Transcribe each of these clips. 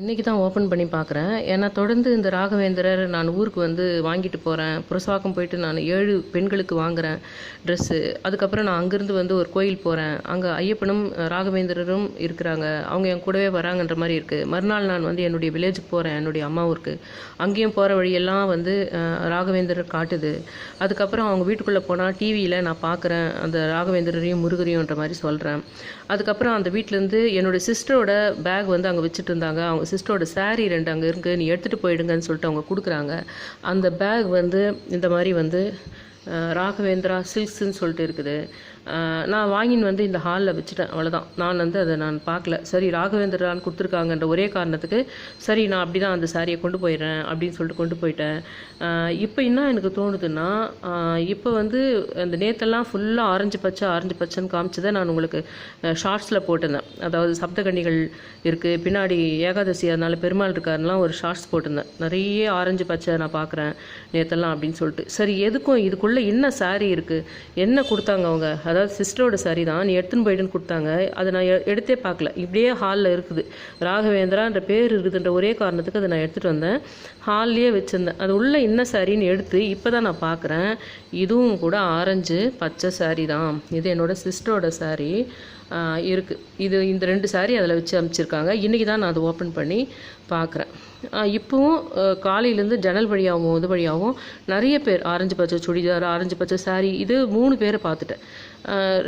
இன்றைக்கி தான் ஓப்பன் பண்ணி பார்க்குறேன் ஏன்னா தொடர்ந்து இந்த ராகவேந்திரர் நான் ஊருக்கு வந்து வாங்கிட்டு போகிறேன் புரசவாக்கம் போயிட்டு நான் ஏழு பெண்களுக்கு வாங்குகிறேன் ட்ரெஸ்ஸு அதுக்கப்புறம் நான் அங்கேருந்து வந்து ஒரு கோயில் போகிறேன் அங்கே ஐயப்பனும் ராகவேந்திரரும் இருக்கிறாங்க. அவங்க என் கூடவே வராங்கன்ற மாதிரி இருக்குது மறுநாள் நான் வந்து என்னுடைய வில்லேஜுக்கு போகிறேன் என்னுடைய அம்மா ஊருக்கு. அங்கேயும் போகிற வழியெல்லாம் வந்து ராகவேந்திரர் காட்டுது. அதுக்கப்புறம் அவங்க வீட்டுக்குள்ளே போனால் டிவியில் நான் பார்க்குறேன் அந்த ராகவேந்திரரையும் முருகரையும்ன்ற மாதிரி சொல்கிறேன் அதுக்கப்புறம் அந்த வீட்டிலேருந்து என்னுடைய சிஸ்டரோட பேக் வந்து அங்கே வச்சுட்டு இருந்தாங்க. அவங்க சிஸ்டரோட சாரீ ரெண்டு அங்கே இருக்குது நீ எடுத்துகிட்டு போயிடுங்கன்னு சொல்லிட்டு அவங்க கொடுக்குறாங்க. அந்த பேக் வந்து இந்த மாதிரி வந்து ராகவேந்திரா சில்க்ஸ்ன்னு சொல்லிட்டு இருக்குது. நான் வாங்கின்னு வந்து இந்த ஹாலில் வச்சுட்டேன். அவ்வளோதான் நான் வந்து அதை நான் பார்க்கல. சரி ராகவேந்திரான்னு கொடுத்துருக்காங்கன்ற ஒரே காரணத்துக்கு சரி நான் அப்படி தான் அந்த சாரியை கொண்டு போயிடுறேன் அப்படின்னு சொல்லிட்டு கொண்டு போயிட்டேன். இப்போ என்ன எனக்கு தோணுதுன்னா இப்போ வந்து அந்த நேத்தெல்லாம் ஃபுல்லாக ஆரஞ்சு பச்சை ஆரஞ்சு பச்சைன்னு காமிச்சதை நான் உங்களுக்கு ஷார்ட்ஸில் போட்டிருந்தேன். அதாவது சப்தகண்ணிகள் இருக்குது பின்னாடி ஏகாதசி அதனால் பெருமாள் இருக்காருலாம் ஒரு ஷார்ட்ஸ் போட்டிருந்தேன். நிறைய ஆரஞ்சு பச்சை நான் பார்க்குறேன் நேத்தெல்லாம் அப்படின்னு சொல்லிட்டு. சரி எதுக்கும் இதுக்குள்ளே என்ன சாரி இருக்குது என்ன கொடுத்தாங்க அவங்க? அதாவது சிஸ்டரோட சரி தான். நீ எடுத்துன்னு போயிடுன்னு கொடுத்தாங்க. அதை நான் எ- எடுத்தே பார்க்கல. இப்படியே ஹாலில் இருக்குது. ராகவேந்திரான்ற பேர் இருக்குதுன்ற ஒரே காரணத்துக்கு அதை நான் எடுத்துகிட்டு வந்தேன். ஹால்லேயே வச்சுருந்தேன். அது உள்ளே என்ன சாரின்னு எடுத்து இப்போ தான் நான் பார்க்குறேன். இதுவும் கூட ஆரஞ்சு பச்சை சாரி தான். இது என்னோடய சிஸ்டரோட சாரி இருக்குது இது இந்த ரெண்டு சாரி அதில் வச்சு அமைச்சிருக்காங்க. இன்றைக்கி தான் நான் அதை ஓப்பன் பண்ணி பார்க்குறேன். இப்போவும் காலையிலேருந்து ஜன்னல் வழியாகவும் இது வழியாகவும் நிறைய பேர் ஆரஞ்சு பச்சை சுடிதார் ஆரஞ்சு பச்சை சாரி இது மூணு பேரை பார்த்துட்டேன்.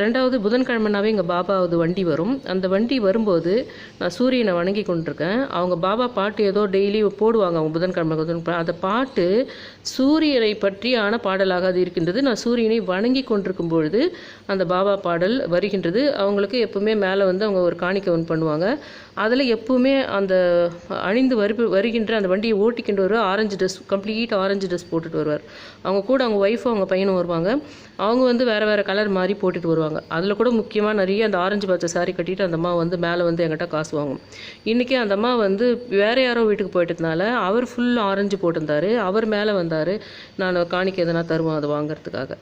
ரெண்டாவது புதன்கிழமைனாவே எங்கள் பாபாவது வண்டி வரும். அந்த வண்டி வரும்போது நான் சூரியனை வணங்கி கொண்டிருக்கேன். அவங்க பாபா பாட்டு ஏதோ டெய்லி போடுவாங்க அவங்க புதன்கிழமை புதன்கிழமை அந்த பாட்டு சூரியனை பற்றியான பாடலாக அது இருக்கின்றது. நான் சூரியனை வணங்கி கொண்டிருக்கும் பொழுது அந்த பாபா பாடல் வருகின்றது. அவங்களுக்கு எப்பவுமே மேலே வந்து அவங்க ஒரு காணிக்கை ஒன்று பண்ணுவாங்க. அதில் எப்பவுமே அந்த அணிந்து வரு வருகின்ற அந்த வண்டியை ஓட்டிக்கிட்டு வருவார் orange dress complete orange dress போட்டுட்டு வருவார். அவங்க கூட அவங்க ஒய்ஃபும் அவங்க பையனும் வருவாங்க. அவங்க வந்து வேறு வேறு கலர் மாதிரி போட்டுட்டு வருவாங்க. அதில் கூட முக்கியமாக நிறைய அந்த ஆரஞ்சு பச்சை சாரி கட்டிட்டு அந்த அம்மா வந்து மேலே வந்து எங்கிட்ட காசு வாங்கும். இன்றைக்கி அந்த அம்மா வந்து வேறு யாரோ வீட்டுக்கு போயிட்டதுனால அவர் ஃபுல் ஆரஞ்சு போட்டிருந்தாரு. அவர் மேலே வந்தார். நான் காணிக்க எதனா தருவோம் அதை வாங்குறதுக்காக.